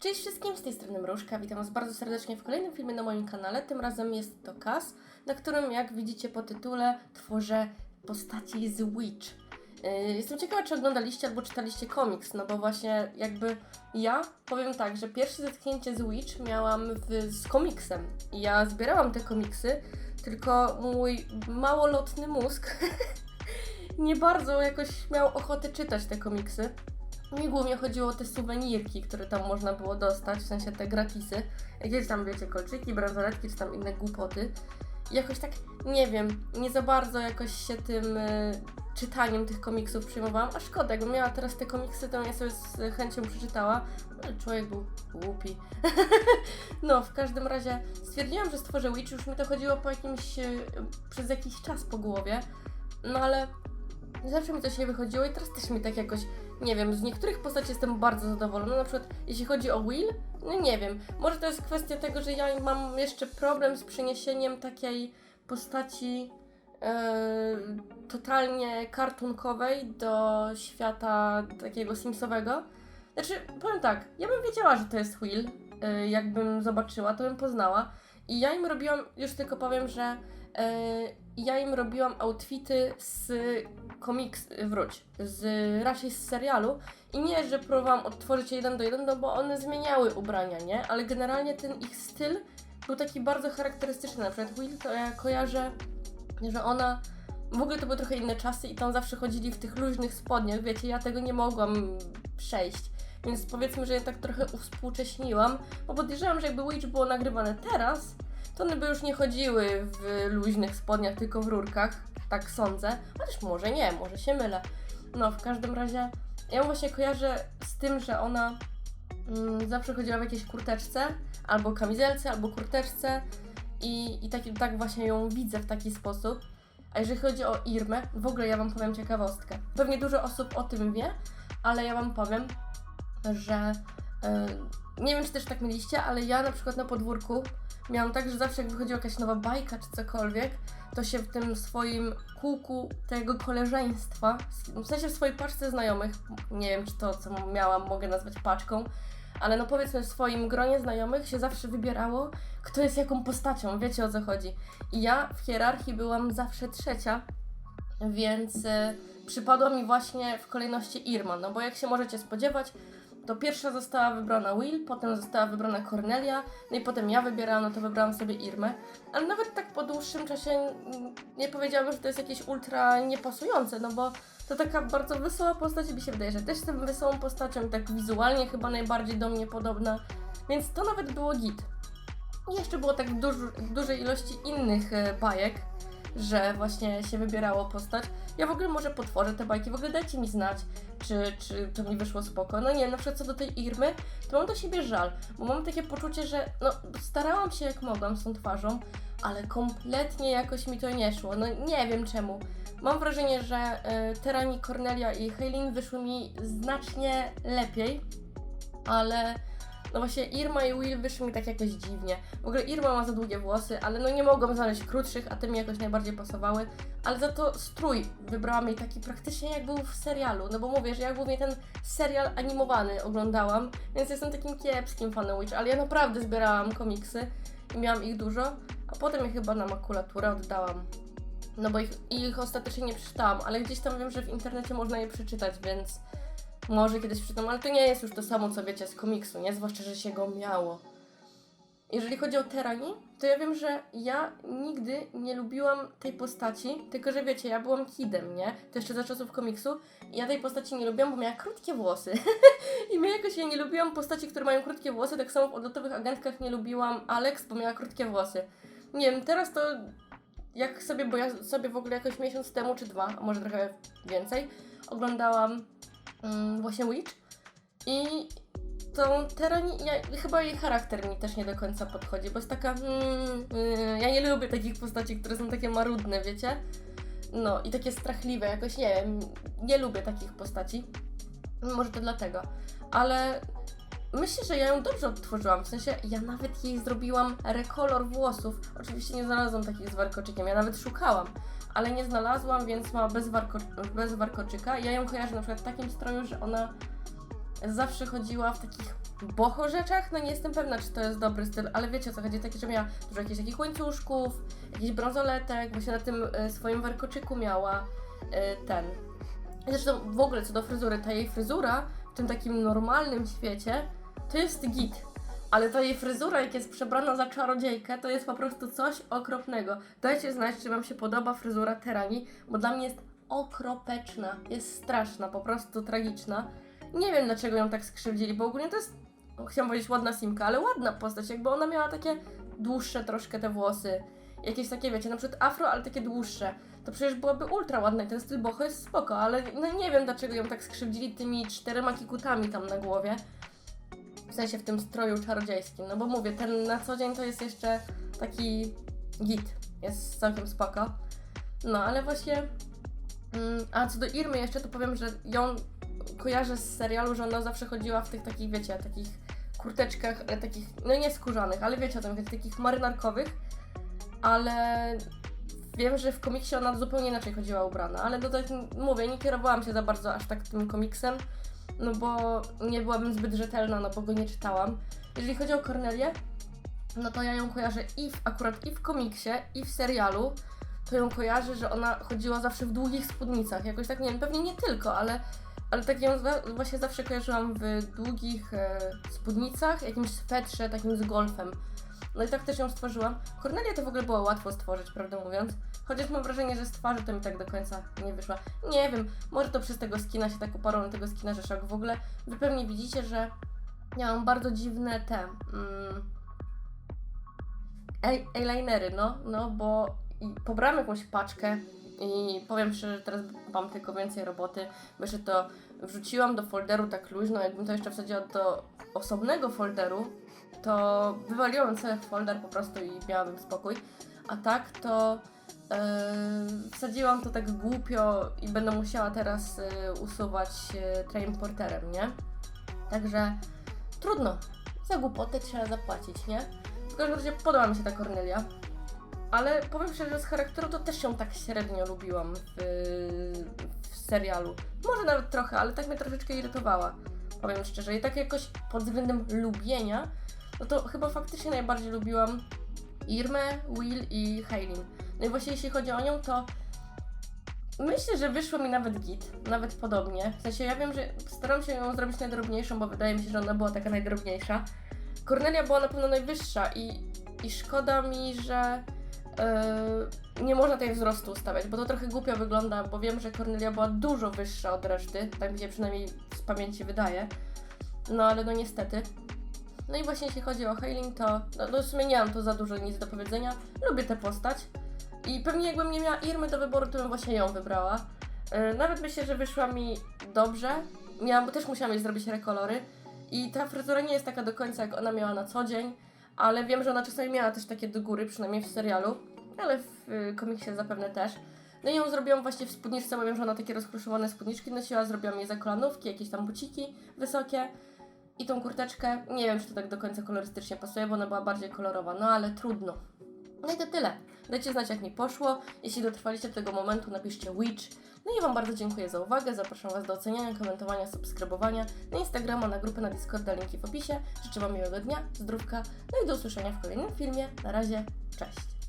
Cześć wszystkim, z tej strony Mruszka. Witam Was bardzo serdecznie w kolejnym filmie na moim kanale. Tym razem jest to Kas, na którym, jak widzicie po tytule, tworzę postaci z Witch. Yy, Jestem ciekawa, czy oglądaliście albo czytaliście komiks, no bo właśnie jakby ja powiem tak, że pierwsze zetknięcie z Witch miałam w, z komiksem. Ja zbierałam te komiksy, tylko mój małolotny mózg nie bardzo jakoś miał ochotę czytać te komiksy. Mi głównie chodziło o te suwenirki, które tam można było dostać, w sensie te gratisy. Jakieś tam, wiecie, kolczyki, bransoletki, czy tam inne głupoty. I jakoś tak, nie wiem, nie za bardzo jakoś się tym y, czytaniem tych komiksów przyjmowałam. A szkoda, jakbym miała teraz te komiksy, to ja sobie z chęcią przeczytała. Ale człowiek był głupi. no, w każdym razie stwierdziłam, że stworzę Witch, już mi to chodziło po jakimś, y, przez jakiś czas po głowie. No ale zawsze mi coś nie wychodziło i teraz też mi tak jakoś nie wiem, z niektórych postaci jestem bardzo zadowolona. Na przykład jeśli chodzi o Will, no nie wiem. Może to jest kwestia tego, że ja mam jeszcze problem z przeniesieniem takiej postaci e, totalnie kartunkowej do świata takiego simsowego. Znaczy, powiem tak, ja bym wiedziała, że to jest Will. E, jakbym zobaczyła, to bym poznała. I ja im robiłam, już tylko powiem, że e, ja im robiłam outfity z komiks, wróć, z raczej z serialu i nie, że próbowałam odtworzyć je jeden do jeden, no bo one zmieniały ubrania, nie? Ale generalnie ten ich styl był taki bardzo charakterystyczny. Na przykład Will to ja kojarzę, że ona w ogóle to były trochę inne czasy i tam zawsze chodzili w tych luźnych spodniach, wiecie, ja tego nie mogłam przejść. Więc powiedzmy, że ja tak trochę uwspółcześniłam, bo podejrzewam, że jakby Witch było nagrywane teraz, to one by już nie chodziły w luźnych spodniach, tylko w rurkach, tak sądzę. Chociaż może nie, może się mylę. No, w każdym razie ja ją właśnie kojarzę z tym, że ona mm, zawsze chodziła w jakiejś kurteczce, albo kamizelce, albo kurteczce i, i tak, tak właśnie ją widzę w taki sposób. A jeżeli chodzi o Irmę, w ogóle ja Wam powiem ciekawostkę. Pewnie dużo osób o tym wie, ale ja Wam powiem, że yy, nie wiem, czy też tak mieliście, ale ja na przykład na podwórku miałam tak, że zawsze jak wychodziła jakaś nowa bajka czy cokolwiek, to się w tym swoim kółku tego koleżeństwa, w sensie w swojej paczce znajomych, nie wiem czy to co miałam mogę nazwać paczką, ale no powiedzmy w swoim gronie znajomych się zawsze wybierało, kto jest jaką postacią, wiecie o co chodzi. I ja w hierarchii byłam zawsze trzecia, więc y, przypadła mi właśnie w kolejności Irma, no bo jak się możecie spodziewać, to pierwsza została wybrana Will, potem została wybrana Cornelia, no i potem ja wybierałam, no to wybrałam sobie Irmę. Ale nawet tak po dłuższym czasie nie powiedziałabym, że to jest jakieś ultra niepasujące, no bo to taka bardzo wesoła postać mi się wydaje, że też jestem wesołą postacią, tak wizualnie chyba najbardziej do mnie podobna, więc to nawet było git. I jeszcze było tak w duż, dużej ilości innych e, bajek, że właśnie się wybierało postać. Ja w ogóle może potworzę te bajki, w ogóle dajcie mi znać, czy, czy to mi wyszło spoko. No nie, na przykład co do tej Irmy, to mam do siebie żal, bo mam takie poczucie, że no starałam się jak mogłam z tą twarzą, ale kompletnie jakoś mi to nie szło. No nie wiem czemu. Mam wrażenie, że y, Terani, Cornelia i Haylin wyszły mi znacznie lepiej, ale no właśnie Irma i Will wyszły mi tak jakoś dziwnie. W ogóle Irma ma za długie włosy, ale no nie mogłam znaleźć krótszych, a te mi jakoś najbardziej pasowały. Ale za to strój wybrałam jej taki praktycznie jak był w serialu, no bo mówię, że ja głównie ten serial animowany oglądałam, więc jestem takim kiepskim fanem Witch, ale ja naprawdę zbierałam komiksy i miałam ich dużo, a potem je chyba na makulaturę oddałam. No bo ich, ich ostatecznie nie przeczytałam, ale gdzieś tam wiem, że w internecie można je przeczytać, więc może kiedyś przeczytam, ale to nie jest już to samo, co wiecie z komiksu, nie? Zwłaszcza, że się go miało. Jeżeli chodzi o Terani, to ja wiem, że ja nigdy nie lubiłam tej postaci, tylko że wiecie, ja byłam kidem, nie? To jeszcze za czasów komiksu. I ja tej postaci nie lubiłam, bo miała krótkie włosy. I my jakoś ja nie lubiłam postaci, które mają krótkie włosy, tak samo w odlotowych agentkach nie lubiłam Alex, bo miała krótkie włosy. Nie wiem, teraz to jak sobie, bo ja sobie w ogóle jakoś miesiąc temu, czy dwa, a może trochę więcej, oglądałam mm, właśnie Witch i tą Terani, ja, chyba jej charakter mi też nie do końca podchodzi, bo jest taka, mm, ja nie lubię takich postaci, które są takie marudne, wiecie? No i takie strachliwe, jakoś nie wiem, nie lubię takich postaci. Może to dlatego, ale myślę, że ja ją dobrze odtworzyłam, w sensie ja nawet jej zrobiłam rekolor włosów. Oczywiście nie znalazłam takich z warkoczykiem, ja nawet szukałam, ale nie znalazłam, więc ma bez, warko, bez warkoczyka. Ja ją kojarzę na przykład w takim stroju, że ona zawsze chodziła w takich boho rzeczach. No nie jestem pewna, czy to jest dobry styl, ale wiecie o co chodzi. Takie, że miała dużo jakichś takich łańcuszków, jakichś brązoletek, właśnie na tym e, swoim warkoczyku miała e, ten. Zresztą w ogóle co do fryzury, ta jej fryzura w tym takim normalnym świecie to jest git. Ale ta jej fryzura, jak jest przebrana za czarodziejkę, to jest po prostu coś okropnego. Dajcie znać, czy Wam się podoba fryzura Terani, bo dla mnie jest okropeczna. Jest straszna, po prostu tragiczna. Nie wiem, dlaczego ją tak skrzywdzili, bo ogólnie to jest, no, chciałam powiedzieć ładna simka, ale ładna postać, jakby ona miała takie dłuższe troszkę te włosy. Jakieś takie, wiecie, na przykład afro, ale takie dłuższe. To przecież byłaby ultra ładna i ten styl boho jest spoko, ale no nie wiem, dlaczego ją tak skrzywdzili tymi czterema kikutami tam na głowie. W sensie w tym stroju czarodziejskim. No bo mówię, ten na co dzień to jest jeszcze taki git. Jest całkiem spoko. No ale właśnie. Mm, a co do Irmy jeszcze, to powiem, że ją kojarzę z serialu, że ona zawsze chodziła w tych takich, wiecie, takich kurteczkach, ale takich, no nie skórzanych, ale wiecie o tym, takich marynarkowych. Ale wiem, że w komiksie ona zupełnie inaczej chodziła ubrana, ale do tak mówię, nie kierowałam się za bardzo aż tak tym komiksem no bo nie byłabym zbyt rzetelna, no bo go nie czytałam. Jeżeli chodzi o Cornelię, no to ja ją kojarzę i w, akurat i w komiksie, i w serialu, to ją kojarzę, że ona chodziła zawsze w długich spódnicach. Jakoś tak, nie wiem, pewnie nie tylko, ale, ale tak ją właśnie zawsze kojarzyłam w długich e, spódnicach, jakimś swetrze takim z golfem. No i tak też ją stworzyłam. Cornelia to w ogóle było łatwo stworzyć, prawdę mówiąc. Chociaż mam wrażenie, że z twarzy to mi tak do końca nie wyszła. Nie wiem, może to przez tego skina się tak uparło na tego skina, że szok. W ogóle wy pewnie widzicie, że ja mam bardzo dziwne te... Mm, ey- eyelinery, no, no, bo pobrałam jakąś paczkę i powiem szczerze, że teraz mam tylko więcej roboty, bo jeszcze to wrzuciłam do folderu tak luźno, jakbym to jeszcze wsadziła do osobnego folderu, to wywaliłam cały folder po prostu i miałabym spokój. A tak to yy, wsadziłam to tak głupio i będę musiała teraz yy, usuwać yy, train porterem, nie? Także trudno. Za głupotę trzeba zapłacić, nie? W każdym razie podoba mi się ta Cornelia. Ale powiem szczerze, że z charakteru to też ją tak średnio lubiłam w, w serialu. Może nawet trochę, ale tak mnie troszeczkę irytowała. Powiem szczerze. I tak jakoś pod względem lubienia, no to chyba faktycznie najbardziej lubiłam Irmę, Will i Hailin. No i właśnie jeśli chodzi o nią, to myślę, że wyszło mi nawet git, nawet podobnie. W sensie ja wiem, że staram się ją zrobić najdrobniejszą, bo wydaje mi się, że ona była taka najdrobniejsza. Cornelia była na pewno najwyższa i, i szkoda mi, że yy, nie można tej wzrostu ustawiać, bo to trochę głupio wygląda, bo wiem, że Cornelia była dużo wyższa od reszty, tak mi się przynajmniej z pamięci wydaje. No ale no niestety. No i właśnie jeśli chodzi o Hailin, to no, no w sumie nie mam tu za dużo nic do powiedzenia. Lubię tę postać. I pewnie jakbym nie miała Irmy do wyboru, to bym właśnie ją wybrała. Yy, nawet myślę, że wyszła mi dobrze. Miałam, bo też musiałam jej zrobić rekolory. I ta fryzura nie jest taka do końca, jak ona miała na co dzień. Ale wiem, że ona czasami miała też takie do góry, przynajmniej w serialu. Ale w y, komiksie zapewne też. No i ją zrobiłam właśnie w spódniczce, bo wiem, że ona takie rozkruszowane spódniczki nosiła. Zrobiłam jej za kolanówki, jakieś tam buciki wysokie. I tą kurteczkę, nie wiem, czy to tak do końca kolorystycznie pasuje, bo ona była bardziej kolorowa, no ale trudno. No i to tyle. Dajcie znać, jak mi poszło. Jeśli dotrwaliście do tego momentu, napiszcie Witch. No i Wam bardzo dziękuję za uwagę. Zapraszam Was do oceniania, komentowania, subskrybowania na Instagrama, na grupę, na Discorda, linki w opisie. Życzę Wam miłego dnia, zdrówka, no i do usłyszenia w kolejnym filmie. Na razie, cześć!